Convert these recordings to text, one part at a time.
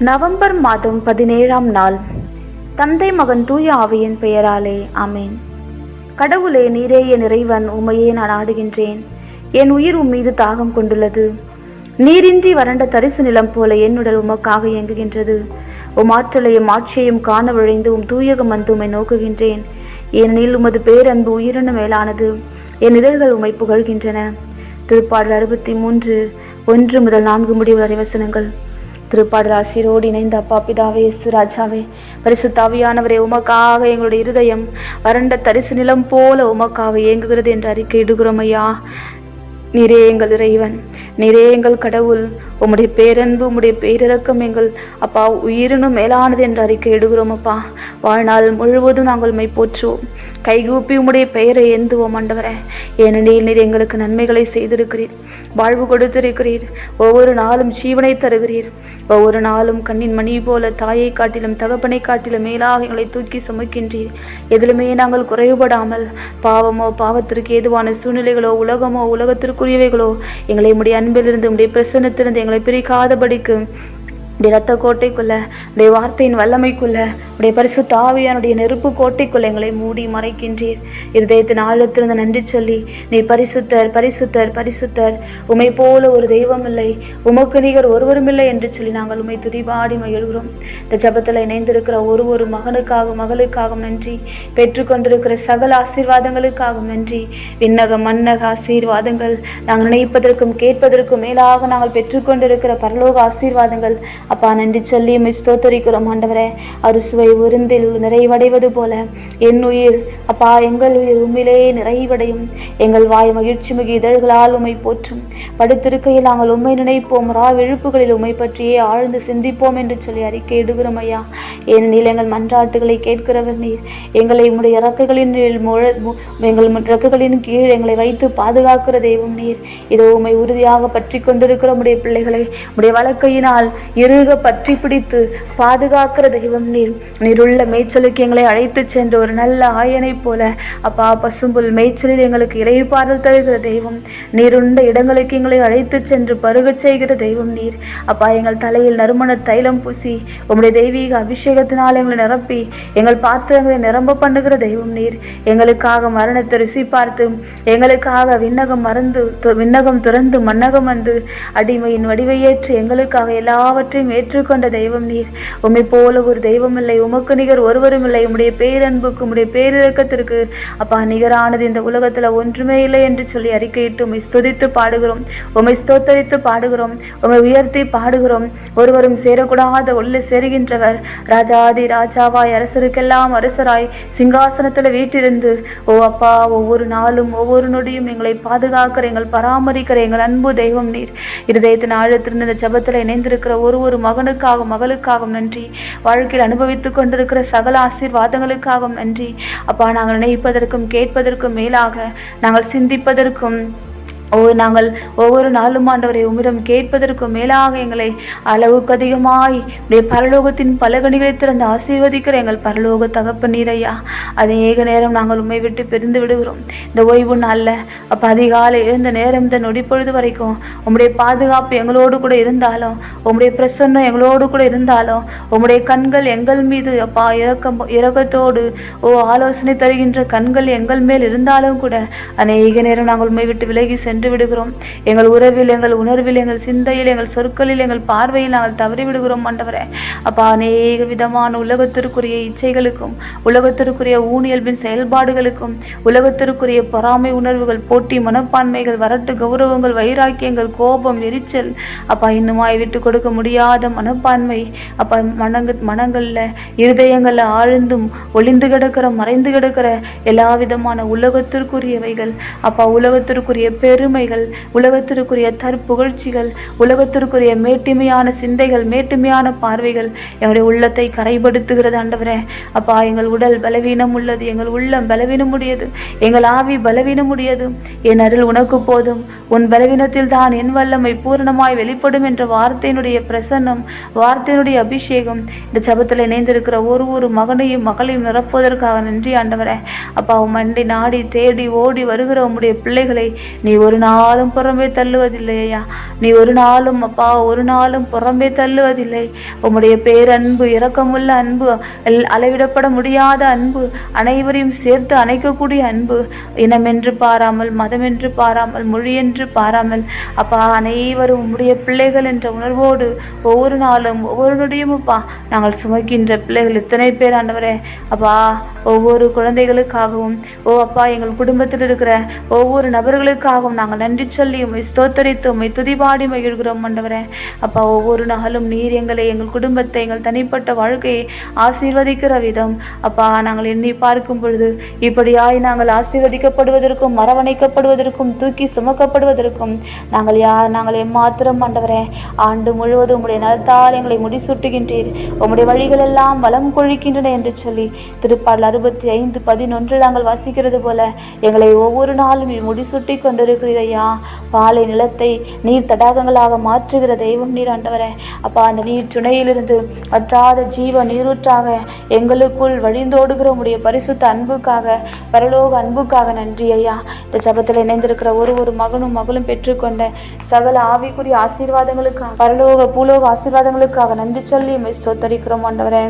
November மாதம் பதினேழாம் நாள். தந்தை மகன் தூய ஆவியின் பெயராலே ஆமேன். கடவுளே நீரே என் இறைவன் உமையே நான் ஆடுகின்றேன். என் உயிர் உம் மீது தாகம் கொண்டுள்ளது. நீரின்றி வறண்ட தரிசு நிலம் போல என்னுடல் உமக்காக இயங்குகின்றது. உம் ஆற்றலையும் ஆட்சியையும் காண விழைந்து உம் தூயகம் வந்து உம்மை நோக்குகின்றேன். ஏனெனில் உமது பேரன்பு உயிரின மேலானது. என் இதழ்கள் உம்மை புகழ்கின்றன. திருப்பாடல் அறுபத்தி மூன்று ஒன்று முதல் நான்கு முடிவு வரை வசனங்கள். திருப்பாடல் ஆசிரோடு இணைந்த அப்பா பிதாவே எஸ் ராஜாவே பரிசுத்தாவியானவரே உமக்காக எங்களுடைய இருதயம் வறண்ட தரிசு நிலம் போல உமக்காக இயங்குகிறது என்று அறிக்கை இடுகிறோம் ஐயா. நீரே எங்கள் இறைவன் நீரே எங்கள் கடவுள் உம்முடைய பேரன்பு உம்முடைய பேரிறக்கம் எங்கள் அப்பா உயிரினும் மேலானது என்று அறிக்கை இடுகிறோம் அப்பா. வாழ்நாள் முழுவதும் நாங்கள் மை போற்றுவோம். கைகூப்பி உம்முடைய பெயரை ஏந்துவோம் ஆண்டவரே. ஏனெனில் நீர் எங்களுக்கு நன்மைகளை செய்திருக்கிறீர். வாழ்வு கொடுத்திருக்கிறீர். ஒவ்வொரு நாளும் ஜீவனை தருகிறீர். ஒவ்வொரு நாளும் கண்ணின் மணி போல தாயை காட்டிலும் தகப்பனை காட்டிலும் மேலாக எங்களை தூக்கி சுமக்கின்றீர். எதிலுமே நாங்கள் குறைவுபடாமல் பாவமோ பாவத்திற்கு ஏதுவான சூழ்நிலைகளோ உலகமோ உலகத்திற்குரியவைகளோ எங்களை உடைய அன்பிலிருந்து உடைய பிரசன்னத்திலிருந்து எங்களை பிரிக்காதபடிக்கு உடைய ரத்த கோட்டைக்குள்ள உடைய வார்த்தையின் வல்லமைக்குள்ள உடைய பரிசு தாவியானுடைய நெருப்பு கோட்டைக்குள்ள எங்களை மூடி மறைக்கின்றீர். இருதயத்தின் ஆழத்திலிருந்து நன்றி சொல்லி நீ பரிசுத்தர் பரிசுத்தர் பரிசுத்தர். உமை போல ஒரு தெய்வம் இல்லை உமக்கு நிகர் ஒருவரும் இல்லை என்று சொல்லி நாங்கள் உமை துதிபாடி மகிழ்கிறோம். இந்த ஜபத்தில் இணைந்திருக்கிற ஒரு ஒரு மகனுக்காகவும் மகளுக்காகவும் நன்றி. பெற்றுக்கொண்டிருக்கிற சகல ஆசீர்வாதங்களுக்காகவும் நன்றி. விண்ணக மன்னக ஆசீர்வாதங்கள் நாங்கள் நினைப்பதற்கும் கேட்பதற்கும் மேலாக நாங்கள் பெற்றுக்கொண்டிருக்கிற பரலோக ஆசீர்வாதங்கள் அப்பா நன்றி சொல்லி உம்மை ஸ்தோத்தரிக்கிறோம் ஆண்டவரே. அறுசுவை விருந்தில் நிறைவடைவது போல என் உயிர் அப்பா எங்கள் உயிர் உண்மையிலே நிறைவடையும். எங்கள் வாய் மகிழ்ச்சி மிகு இதழ்களால் உமை போற்றும். படுத்திருக்கையில் நாங்கள் உண்மை நினைப்போம் ரா விழுப்புகளில் உம்மை பற்றியே ஆழ்ந்து சிந்திப்போம் என்று சொல்லி அறிக்கை இடுகிறோம் ஐயா. ஏனெனில் எங்கள் மன்றாட்டுகளை கேட்கிறவர் நீர். எங்களை உம்முடைய இறக்கைகளின் முழ- மு- எங்கள் இறக்கைகளின் கீழ் எங்களை வைத்து பாதுகாக்கிற தெய்வம் நீர். இதோ உண்மை உறுதியாக பற்றி கொண்டிருக்கிற உடைய பிள்ளைகளை உடைய வழக்கையினால் இரு இறுக பற்றி பிடித்து பாதுகாக்கிற தெய்வம் நீர். நீருள்ள மேய்ச்சலுக்கு எங்களை அழைத்து சென்ற ஒரு நல்ல ஆயனைப் போல. அப்பா பசும்புல் மேய்ச்சலில் எங்களுக்கு இறைப்பாடல் தருகிற தெய்வம். நீருண்ட இடங்களுக்கு எங்களை அழைத்து சென்று பருகச் செய்கிற தெய்வம் நீர். அப்பா எங்கள் தலையில் நறுமண தைலம் பூசி உங்களுடைய தெய்வீக அபிஷேகத்தினால் எங்களை நிரப்பி எங்கள் பாத்திரங்களை நிரம்ப பண்ணுகிற தெய்வம் நீர். எங்களுக்காக மரணத்தை ருசி பார்த்து எங்களுக்காக விண்ணகம் மறந்து விண்ணகம் துறந்து மன்னகம் வந்து அடிமையின் வடிவையேற்று எங்களுக்காக எல்லாவற்றையும் ஏற்றுக்கொண்ட தெய்வம் நீர். உம்மை போல ஒரு தெய்வம் இல்லை. உமக்கு நிகர் ஒருவரும் இல்லை. உம்முடைய பேரன்புக்கு உம்முடைய பேரிறக்கத்திற்கு. அப்பா நிகரானது இந்த உலகத்தில் ஒன்றுமே இல்லை என்று சொல்லி அறிக்கையிட்டு உம்மை ஸ்துதித்து பாடுகிறோம். உம்மை ஸ்தோத்தரித்து பாடுகிறோம். உம்மை உயர்த்தி பாடுகிறோம். ஒருவரும் சேரக்கூடாத உள்ள சேருகின்றவர். ராஜாதி ராஜாவாய் அரசருக்கெல்லாம் அரசராய் சிங்காசனத்தில் வீட்டிருந்து ஓ அப்பா ஒவ்வொரு நாளும் ஒவ்வொரு நொடியும் எங்களை பாதுகாக்கிற எங்கள் பராமரிக்கிற எங்கள் அன்பு தெய்வம் நீர். இருதயத்தின் ஆழத்திலிருந்து இந்த ஜபத்தில் இணைந்திருக்கிற ஒரு ஒரு மகனுக்காகவும் மகளுக்காகவும் நன்றி. வாழ்க்கையில் அனுபவித்துக் கொண்டிருக்கிற சகல ஆசீர்வாதங்களுக்காகவும் நன்றி. அப்பா நாங்கள் நினைப்பதற்கும் கேட்பதற்கும் மேலாக நாங்கள் சிந்திப்பதற்கும் ஓ நாங்கள் ஒவ்வொரு நாளும் ஆண்டவரை உம்மிடம் கேட்பதற்கும் மேலாக எங்களை அளவுக்கு அதிகமாய் உடைய பரலோகத்தின் பலகணிகளை திறந்து ஆசீர்வதிக்கிற எங்கள் பரலோக அதை அநேக நேரம் நாங்கள் உண்மை விட்டு பிரிந்து விடுகிறோம். இந்த ஓய்வு நாளில் அப்போ அதிகாலை எழுந்த நேரம் இந்த நொடிப்பொழுது வரைக்கும் உம்முடைய பாதுகாப்பு எங்களோடு கூட இருந்தாலும் உம்முடைய பிரசன்னம் எங்களோடு கூட இருந்தாலும் உம்முடைய கண்கள் எங்கள் மீது அப்பா இரக்கம் இறக்கத்தோடு ஓ ஆலோசனை தருகின்ற கண்கள் எங்கள் மேல் இருந்தாலும் கூட அநேக நேரம் நாங்கள் உண்மை விட்டு விலகி சென்று விடுகிறோம் எங்கள் உறவில் எங்கள் உணர்வில் எங்கள் சிந்தையில் எங்கள் சொற்களில் எங்கள் பார்வையில் நாங்கள் தவறி விடுகிறோம் ஆண்டவரே. அப்பா அநேக விதமான உலகத்திற்குரிய இச்சைகளுக்கும் உலகத்திற்குரிய ஊனியல்பின் செயல்பாடுகளுக்கும் உலகத்திற்குரிய பொறாமை உணர்வுகள் போட்டி மனப்பான்மைகள் வரட்டு கௌரவங்கள் வைராக்கியங்கள் கோபம் எரிச்சல் அப்பா இன்னுமாய் விட்டு கொடுக்க முடியாத மனப்பான்மை அப்பா மனங்க மனங்களில் இருதயங்களில் ஆழ்ந்தும் ஒளிந்து கிடக்கிற மறைந்து கிடக்கிற எல்லா விதமான உலகத்திற்குரியவைகள் அப்பா உலகத்திற்குரிய பெரும் பெருமைகள் உலகத்திற்குரிய தற்புகழ்ச்சிகள் உலகத்திற்குரிய மேட்டுமையான சிந்தைகள் மேட்டுமையான பார்வைகள் எங்களுடைய உள்ளத்தை கரைப்படுத்துகிறது ஆண்டவரே. அப்பா எங்கள் உடல் பலவீனம் உள்ளது எங்கள் உள்ளம் பலவீனம் உடையது எங்கள் ஆவி பலவீனம் உடையது என் அருள் உனக்கு போதும். உன் பலவீனத்தில் தான் என் வல்லமை பூரணமாய் வெளிப்படும் என்ற வார்த்தையினுடைய பிரசன்னம் வார்த்தையினுடைய அபிஷேகம். இந்த சபத்தில் இணைந்திருக்கிற ஒரு ஒரு மகனையும் மகளையும் நிரப்புவதற்காக நன்றி ஆண்டவரே. அப்பா மண்டி நாடி தேடி ஓடி வருகிற உம்முடைய பிள்ளைகளை நீ ஒரு நாளும் புறம்பே தள்ளுவதில்லையா? நீ ஒரு நாளும் அப்பா ஒரு நாளும் புறம்பே தள்ளுவதில்லை. உம்முடைய பேரன்பு இரக்கமுள்ள அன்பு எல்- அளவிடப்பட முடியாத அன்பு அனைவரையும் சேர்த்து அணைக்கக்கூடிய அன்பு இனமென்று பாராமல் மதமென்று பாராமல் மொழியென்று பாராமல் அப்பா அனைவரும் உம்முடைய பிள்ளைகள் என்ற உணர்வோடு ஒவ்வொரு நாளும் ஒவ்வொரு நொடியும் அப்பா நாங்கள் சுமக்கின்ற பிள்ளைகள் இத்தனை பேர் ஆண்டவரே? அப்பா ஒவ்வொரு குழந்தைகளுக்காகவும் ஓ அப்பா எங்கள் குடும்பத்தில் இருக்கிற ஒவ்வொரு நபர்களுக்காகவும் நாங்கள் நன்றி சொல்லி உண்மை ஸ்தோத்தரித்து உண்மை துதிபாடி மகிழ்கிறோம் ஆண்டவரே. அப்பா ஒவ்வொரு நாளும் நீர் எங்களை எங்கள் குடும்பத்தை எங்கள் தனிப்பட்ட வாழ்க்கையை ஆசீர்வதிக்கிற விதம். அப்பா நாங்கள் எண்ணி பார்க்கும் பொழுது இப்படியாய் நாங்கள் ஆசீர்வதிக்கப்படுவதற்கும் மரவணைக்கப்படுவதற்கும் தூக்கி சுமக்கப்படுவதற்கும் நாங்கள் யார் நாங்கள் எம்மாத்திரம் ஆண்டவரே. ஆண்டு முழுவதும் உங்களுடைய நலத்தால் எங்களை முடிசூட்டுகின்றீர். உங்களுடைய வழிகள் எல்லாம் வளம் கொழிக்கின்றன என்று சொல்லி திருப்பாடல் அறுபத்தி ஐந்து பதினொன்று நாங்கள் வாசிக்கிறது போல எங்களை ஒவ்வொரு நாளும் முடிசூட்டி கொண்டிருக்கிறீர்கள் செய்கிறையா பாலை நிலத்தை நீர் தடாகங்களாக மாற்றுகிற தெய்வம் நீர் ஆண்டவரே. அப்பா அந்த நீர் துணையிலிருந்து வற்றாத ஜீவ நீரூற்றாக எங்களுக்குள் வழிந்தோடுகிற உடைய பரிசுத்த அன்புக்காக பரலோக அன்புக்காக நன்றி ஐயா. இந்த ஜபத்தில் இணைந்திருக்கிற ஒரு ஒரு மகனும் மகளும் பெற்றுக்கொண்ட சகல ஆவிக்குரிய ஆசீர்வாதங்களுக்காக பரலோக பூலோக ஆசீர்வாதங்களுக்காக நன்றி சொல்லி உம்மை ஸ்தோத்தரிக்கிறோம் ஆண்டவரே.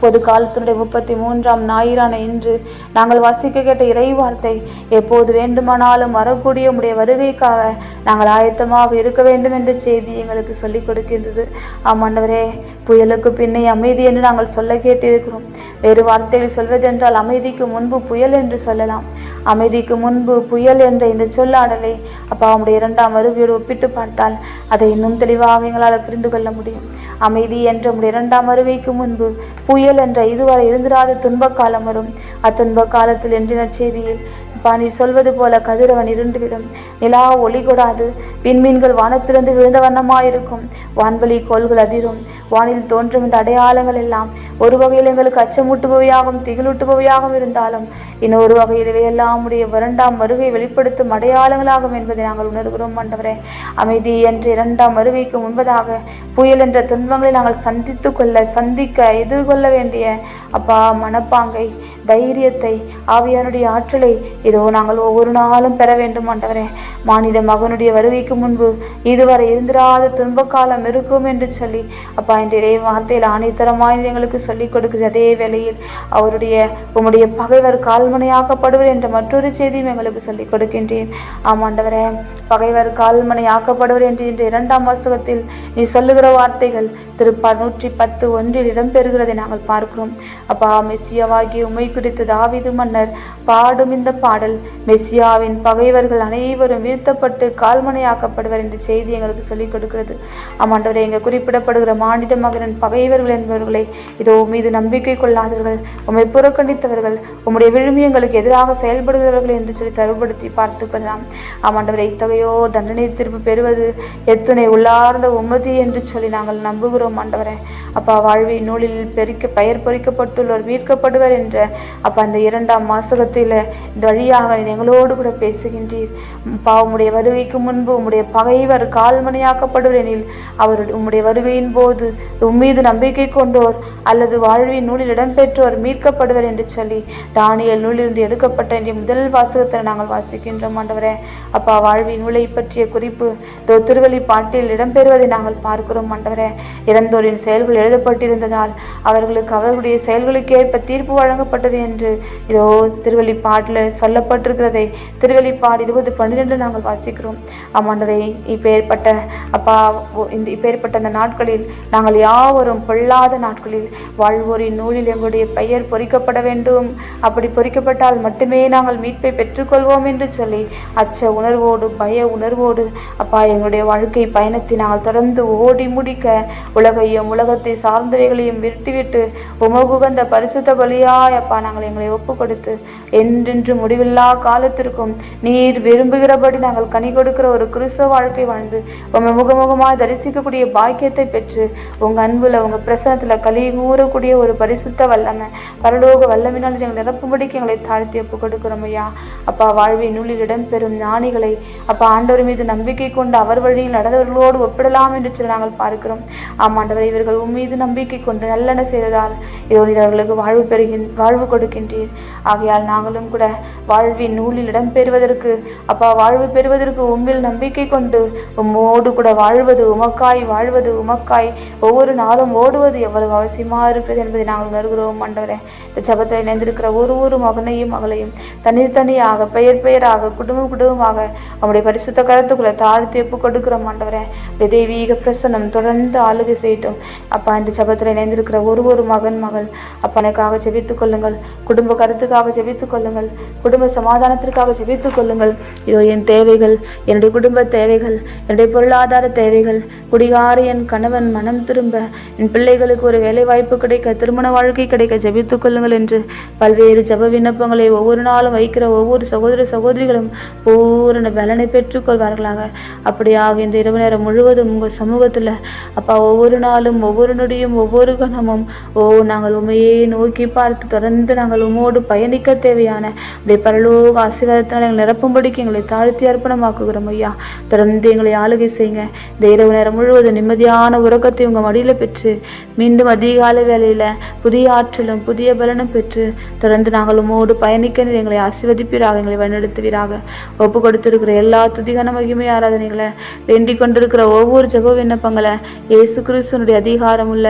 பொது காலத்தினுடைய முப்பத்தி மூன்றாம் ஞாயிறான இன்று நாங்கள் வாசிக்க கேட்ட இறை வார்த்தை எப்போது வேண்டுமானாலும் வரக்கூடிய உடைய வருகைக்காக நாங்கள் ஆயத்தமாக இருக்க வேண்டும் என்ற செய்தி எங்களுக்கு சொல்லிக் கொடுக்கின்றது. ஆமாண்டவரே புயலுக்கு பின்னே அமைதி என்று நாங்கள் சொல்ல கேட்டிருக்கிறோம். வேறு வார்த்தைகள் சொல்வதென்றால் அமைதிக்கு முன்பு புயல் என்று சொல்லலாம். அமைதிக்கு முன்பு புயல் என்ற இந்த சொல்லாடலை அப்பா அவனுடைய இரண்டாம் வருகையோடு ஒப்பிட்டு பார்த்தால் அதை இன்னும் தெளிவாக எங்களால் புரிந்து கொள்ள முடியும். அமைதி என்ற இரண்டாம் வருகைக்கு முன்பு புயல் என்ற இதுவரை இருந்திராத துன்ப காலம் வரும். அத்துன்ப காலத்தில் என்றின செய்தியில் அப்பா நீர் சொல்வது போல கதிரவன் இருண்டுவிடும். நிலா ஒளி கொடாது. விண்மீன்கள் வானத்திலிருந்து விழுந்த வண்ணமாயிருக்கும். வான்வெளி கோள்கள் அதிரும். வானில் தோன்றும் இந்த அடையாளங்கள் எல்லாம் ஒரு வகையில் எங்களுக்கு அச்சமூட்டுபவையாகவும் திகிலூட்டுபவையாகவும் இருந்தாலும் இன்னொரு வகையில் இவையெல்லாம் உடைய இரண்டாம் வருகை வெளிப்படுத்தும் அடையாளங்களாகும் என்பதை நாங்கள் உணர்கிறோம் ஆண்டவரே. அமைதி என்ற இரண்டாம் வருகைக்கு முன்பதாக புயல் என்ற துன்பங்களை நாங்கள் சந்தித்து கொள்ள சந்திக்க எதிர்கொள்ள வேண்டிய அப்பா மனப்பாங்கை தைரியத்தை ஆவியானுடைய ஆற்றலை இதோ நாங்கள் ஒவ்வொரு நாளும் பெற வேண்டும் ஆண்டவரே. மானிட மகனுடைய வருகைக்கு முன்பு இதுவரை இருந்திராத துன்ப காலம் இருக்கும் என்று சொல்லி அப்பா இந்த இறை வார்த்தையில் ஆணைத்தரமாய் எங்களுக்கு சொல்லிக் கொடுக்கிற அதே வேளையில் அவருடைய உம்முடைய பகைவர் கால்மனையாக்கப்படுவர் என்ற மற்றொரு செய்தியும் எங்களுக்கு சொல்லிக் கொடுக்கின்றேன் ஆமாண்டவரே பகைவர் கால்மனையாக்கப்படுவர் என்று இன்று இரண்டாம் வாசகத்தில் நீ சொல்லுகிற வார்த்தைகள் திருப்பார் நூற்றி பத்து ஒன்றில் இடம்பெறுகிறதை நாங்கள் பார்க்கிறோம். அப்பா மெஸ்ஸியவாகி உமைக்கு குறித்து தாவிது மன்னர் பாடும் இந்த பாடல் மெஸ்ஸியாவின் பகைவர்கள் அனைவரும் வீழ்த்தப்பட்டு கால்மனையாக்கப்படுவர் என்ற செய்தி எங்களுக்கு சொல்லிக் கொடுக்கிறது. ஆமாண்டவரே இங்கே குறிப்பிடப்படுகிற மானிட மகனின் பகைவர்கள் என்பவர்களை இதோ மீது நம்பிக்கை கொள்ளாதவர்கள் உம்மை புறக்கணித்தவர்கள் உம்முடைய விழுமியங்களுக்கு எதிராக செயல்படுகிறவர்கள் என்று சொல்லி தருபடுத்தி பார்த்து கொள்ளலாம். ஆமாண்டவரை இத்தகையோ தண்டனை தீர்ப்பு பெறுவது எத்தனை உள்ளார்ந்த உமதி என்று சொல்லி நாங்கள் நம்புகிறோம் ஆண்டவரே. அப்பா வாழ்வின் நூலில் பெருக்க பெயர் பொறிக்கப்பட்டுள்ளோர் மீட்கப்படுவர் என்ற அப்பா அந்த இரண்டாம் மாசகத்தில் இந்த வழியாக எங்களோடு கூட பேசுகின்றீர். பா உம்முடைய வருகைக்கு முன்பு உம்முடைய பகைவர் கால்மனையாக்கப்படுவர் எனில் அவர் உம்முடைய வருகையின் போது உம்மீது நம்பிக்கை கொண்டோர் அல்லது வாழ்வின் நூலில் இடம்பெற்றோர் மீட்கப்படுவர் என்று சொல்லி தானியல் நூலிலிருந்து எடுக்கப்பட்ட என்ற முதல் வாசகத்தை நாங்கள் வாசிக்கின்றோம் ஆண்டவரே. அப்பா வாழ்வின் நூலை பற்றிய குறிப்பு திருவள்ளி பாட்டில் இடம்பெறுவதை நாங்கள் பார்க்கிறோம் ஆண்டவரே. இறந்தோரின் செயல்கள் எழுதப்பட்டிருந்ததால் அவர்களுக்கு அவர்களுடைய செயல்களுக்கு ஏற்ப தீர்ப்பு வழங்கப்பட்டது என்று இதோ திருவள்ளி பாட்டில் சொல்லப்பட்டிருக்கிறதை திருவெளிப்பாடு இருபது பன்னிரெண்டு நாங்கள் வாசிக்கிறோம். ஆமாண்டவரே இப்பேற்பட்ட அப்பா இந்த இப்பேற்பட்ட அந்த நாட்களில் நாங்கள் யாவரும் பொல்லாத நாட்களில் வாழ்வோரின் நூலில் எங்களுடைய பெயர் பொறிக்கப்பட வேண்டும். அப்படி பொறிக்கப்பட்டால் மட்டுமே நாங்கள் மீட்பை பெற்றுக்கொள்வோம் என்று சொல்லி அச்ச உணர்வோடு பய உணர்வோடு அப்பா எங்களுடைய வாழ்க்கை பயணத்தை நாங்கள் தொடர்ந்து ஓடி முடிக்க உலகையும் உலகத்தை சார்ந்தவைகளையும் விட்டுவிட்டு உமகுகந்த பரிசுத்த பலியாய் அப்பா நாங்கள் எங்களை ஒப்பு கொடுத்து என்றென்று முடிவில்லா காலத்திற்கும் நீர் விரும்புகிறபடி நாங்கள் கனி கொடுக்கிற ஒரு கிறிஸ்தவ வாழ்க்கை வாழ்ந்து உங்கள் முகமுகமாக தரிசிக்கக்கூடிய பாக்கியத்தை பெற்று உங்கள் அன்புல உங்கள் பிரசனத்தில் கலி கூற ஒரு பரிசுத்த வல்லமை பரலோக வல்லமினால் எங்களை நிரப்பும்படிக்கு எங்களை தாழ்த்தி ஒப்பு கொடுக்கிறோம் ஐயா. அப்பா வாழ்வின் நூலில் இடம்பெறும் ஞானிகளை அப்பா ஆண்டவர் மீது நம்பிக்கை கொண்டு அவர் வழியில் நடந்தவர்களோடு ஒப்பிடலாம் என்று சொல்லி நாங்கள் பார்க்கிறோம். ஆமாண்டவர் இவர்கள் உன் மீது நம்பிக்கை கொண்டு நல்லெண்ண செய்ததால் இதோ அவர்களுக்கு வாழ்வு பெறுகின் வாழ்வு கொடுக்கின்றீர். ஆகையால் நாங்களும் கூட வாழ்வின் நூலில் இடம்பெறுவதற்கு அப்பா வாழ்வு பெறுவதற்கு உம்மில் நம்பிக்கை கொண்டு உம்மோடு கூட வாழ்வது உமக்காய் வாழ்வது உமக்காய். ஒவ்வொரு நாளும் ஓடுவது எவ்வளவு அவசியமாக இருக்கிறது என்பதை நாங்கள் உணர்கிறோம் ஆண்டவரே. இந்த ஜபத்தில் இணைந்திருக்கிற ஒரு ஒரு மகனையும் மகளையும் தனித்தனியாக பெயர் பெயராக குடும்பம் குடும்பமாக அவருடைய பரிசுத்த கருத்துக்குள்ளே தாழ்த்து ஒப்பு கொடுக்கிறோம் ஆண்டவரே. தெய்வீக பிரசனம் தொடர்ந்து ஆளுகை செய்யட்டும். அப்பா இந்த ஜபத்தில் இணைந்திருக்கிற ஒரு ஒரு மகன் மகள் அப்பனுக்காக ஜெபித்துக் கொள்ளுங்கள். குடும்ப கருத்துக்காக ஜெபித்துக் கொள்ளுங்கள். குடும்ப சமாதானத்திற்காக ஜெபித்துக் கொள்ளுங்கள். இதோ என் தேவைகள் என்னுடைய குடும்ப தேவைகள் என்னுடைய பொருளாதார தேவைகள். குடிகார என் கணவன் மனம் திரும்ப என் பிள்ளைகளுக்கு ஒரு வேலை வாய்ப்பு கிடைக்க திருமண வாழ்க்கை கிடைக்க ஜெபித்துக் கொள்ளுங்கள் என்று பல்வேறு ஜெப விண்ணப்பங்களை ஒவ்வொரு நாளும் வைக்கிற ஒவ்வொரு சகோதர சகோதரிகளும் பூரண பலனை பெற்றுக்கொள்வார்களாக அப்படியாக இந்த இரவு நேரம் முழுவதும் உங்கள் சமூகத்தில் அப்பா ஒவ்வொரு நாளும் ஒவ்வொரு நொடியும் ஒவ்வொரு கணமும் ஓ நாங்கள் உண்மையே நோக்கி பார்த்து தொடர்ந்து நாங்கள் உமோடு பயணிக்க தேவையான அப்படி பரலோக ஆசீர்வாதத்தினால் எங்களை நிரப்பும்படிக்கு எங்களை தாழ்த்தி அர்ப்பணமாக்குகிறோம் ஐயா. தொடர்ந்து எங்களை ஆளுகை செய்யுங்க. இந்த இரவு நேரம் முழுவதும் நிம்மதியான உறக்கத்தை உங்கள் மடியில் பெற்று மீண்டும் அதிகாலை வேலையில் புதிய ஆற்றலும் புதிய பலனும் பெற்று தொடர்ந்து நாங்கள் உம்மோடு பயணிக்க எங்களை ஆசீர்வதிப்பீராக எங்களை வழிநடத்துவீராக. ஒப்பு கொடுத்திருக்கிற எல்லா துதிகன மகிமை ஆராதனைகளை வேண்டிக் கொண்டிருக்கிற ஒவ்வொரு ஜெப விண்ணப்பங்களை இயேசு கிறிஸ்துனுடைய அதிகாரம் உள்ள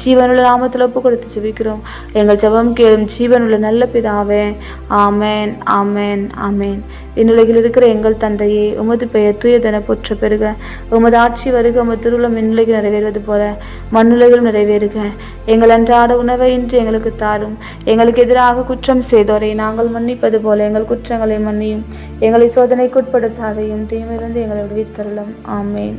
ஜீவனுள்ள நாமத்தில் ஒப்பு கொடுத்து ஜெபிக்கிறோம். எங்கள் ஜெபம் கேளும் ஜீவனுள்ள நல்ல பிதாவே ஆமேன் ஆமேன் ஆமேன். விண்ணுலகில் இருக்கிற எங்கள் தந்தையே உமது பெயர் தூயதென போற்ற பெருக உமது ஆட்சி வருக உமது திருவிழம் விண்ணுலகில் நிறைவேறுவது போல. மண்ணுலகிலும் நிறைவேறுக. எங்கள் அன்றாட உணவை இன்று எங்களுக்கு தாரும். எங்களுக்கு எதிராக குற்றம் செய்தோரை நாங்கள் மன்னிப்பது போல எங்கள் குற்றங்களை மன்னியும். எங்களை சோதனைக்குட்படுத்தாதையும் தீமையிலிருந்து எங்களை விடுவித்தருளும். ஆமேன்.